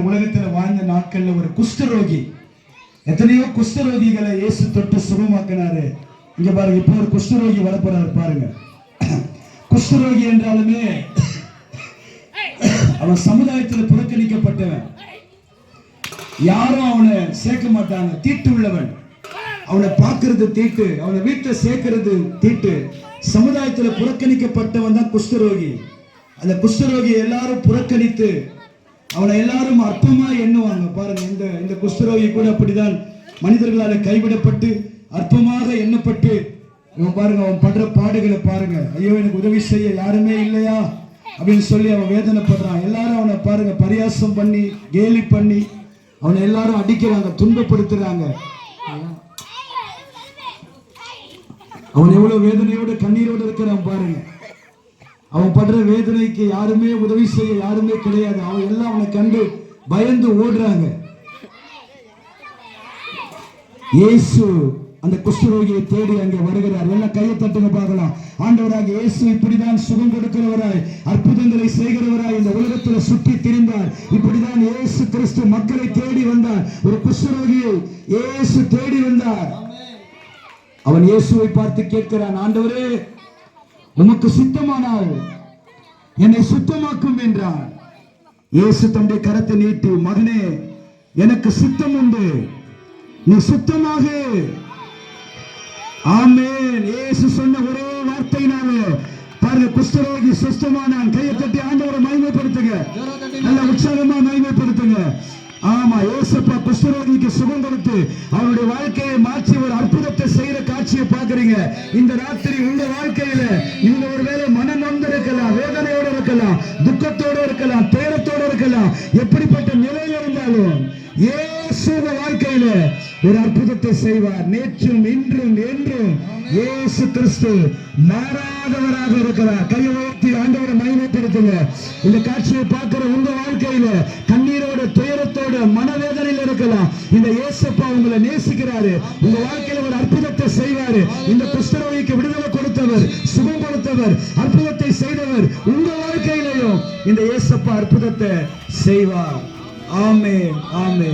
இந்த உலகத்துல வாழ்ந்த நாட்கள்ல ஒரு குஷ்டரோகி. எத்தனையோ குஷ்டரோகிகளை இயேசு தொட்டு சுகமாக்கினாரு. இங்க பாருங்க இப்போ ஒரு குஷ்டரோகி வரப்போறாரு பாருங்க. குஷ்டரோகி என்றாலுமே அவன் சமுதாயத்துல புறக்கணிக்கப்பட்டவன். யாரும் அவனை சேர்க்க மாட்டாங்க தீட்டு உள்ளவன். அவனை பார்க்கறது தீட்டு அவனை வீட்டில் சேர்க்கறது தீட்டு. சமுதாயத்துல புறக்கணிக்கப்பட்டவன் தான் குஷ்டரோகி. அந்த குஷ்டரோகியை எல்லாரும் புறக்கணித்து அவனை எல்லாரும் அற்பமா எண்ணுவாங்க. பாருங்க இந்த இந்த குஷ்டரோகி கூட அப்படிதான் மனிதர்களால கைவிடப்பட்டு அற்பமாக எண்ணப்பட்டு இவன் பாருங்க அவன் படுற பாடுகளை பாருங்க. ஐயோ எனக்கு உதவி செய்ய யாருமே இல்லையா? அப்படின்னு சொல்லி அவன் வேதனைப்படுறான். எல்லாரும் அவனை பாருங்க பரியாசம் பண்ணி கேலி பண்ணி அவனை எல்லாரும் அடிக்கிறாங்க துன்பப்படுத்துறாங்க. அவன் எவ்வளவு வேதனையோட கண்ணீரோட இருக்கிறான் பாருங்க. அவன் படுற வேதனைக்கு யாருமே உதவி செய்ய யாருமே கிடையாது. அவன் எல்லாம் அவனை கண்டு பயந்து ஓடுறாங்க. இயேசு அந்த குஷ்டரோகியை தேடி அங்கே வருகிறார். எல்லாம் கையை தட்டுங்க பார்க்கலாம். ஆண்டவராக இயேசு இப்படிதான் சுகம் கொடுக்கிறவராய் அற்புதங்களை செய்கிறவராய் இந்த உலகத்தில் சுற்றி திரிந்தார். இப்படிதான் இயேசு கிறிஸ்து மக்களை தேடி வந்தார். ஒரு குஷ்டரோகியை இயேசு தேடி வந்தார். அவன் இயேசுவை பார்த்து கேட்கிறான் ஆண்டவரே உமக்கு சுத்தமானால் என்னை சுத்தமாக்கும் என்றார். இயேசு தம்முடைய கரத்தை நீட்டி மகனே எனக்கு சுத்தம் உண்டு. நீ சுத்தமாக. ஆமேன். இயேசு சொன்ன ஒரே வார்த்தையினால பாருங்க குஷ்டரோகி சுத்தமானான் கையை தட்டி ஆண்டவரை மகிமைப்படுத்துங்க. நல்ல உற்சாகமா மகிமைப்படுத்துங்க. ஆமா ஏசப்பா குஷ்டரோகிக்கு சுகம் கொடுத்து அவருடைய வாழ்க்கையை மாற்றி ஒரு அற்புதத்தை செய்யற காட்சியை பாக்குறீங்க இந்த ராத்திரி உங்க வாழ்க்கையில நீங்க ஒருவேளை மனம் நொந்து இருக்கலாம் வேதனையோட இருக்கலாம் துக்கத்தோட இருக்கலாம் துயரத்தோட இருக்கலாம். எப்படிப்பட்ட வாழ்க்கையில ஒரு அற்புதத்தை செய்வார். நேற்றும் இன்றும் என்றும் இயேசு கிறிஸ்து மாறாதவராக இருக்கிறார். கையை உயர்த்தி ஆண்டவரை மகிமைப்படுத்துங்க. இந்த காட்சியை பார்க்கிற உங்க வாழ்க்கையில கண்ணீரோட துயரத்தோட மனவேதனையில் இருக்கலாம். இந்த இயேசப்பா உங்களை நேசிக்கிறாரு. உங்க வாழ்க்கையில ஒரு அற்புதத்தை செய்வாரு. இந்த குஷ்டரோகிக்கு விடுதலை கொடுத்தவர் சுகம் கொடுத்தவர் அற்புதத்தை செய்தவர் உங்க வாழ்க்கையிலையும் இந்த இயேசப்பா அற்புதத்தை செய்வார். ஆமே ஆமே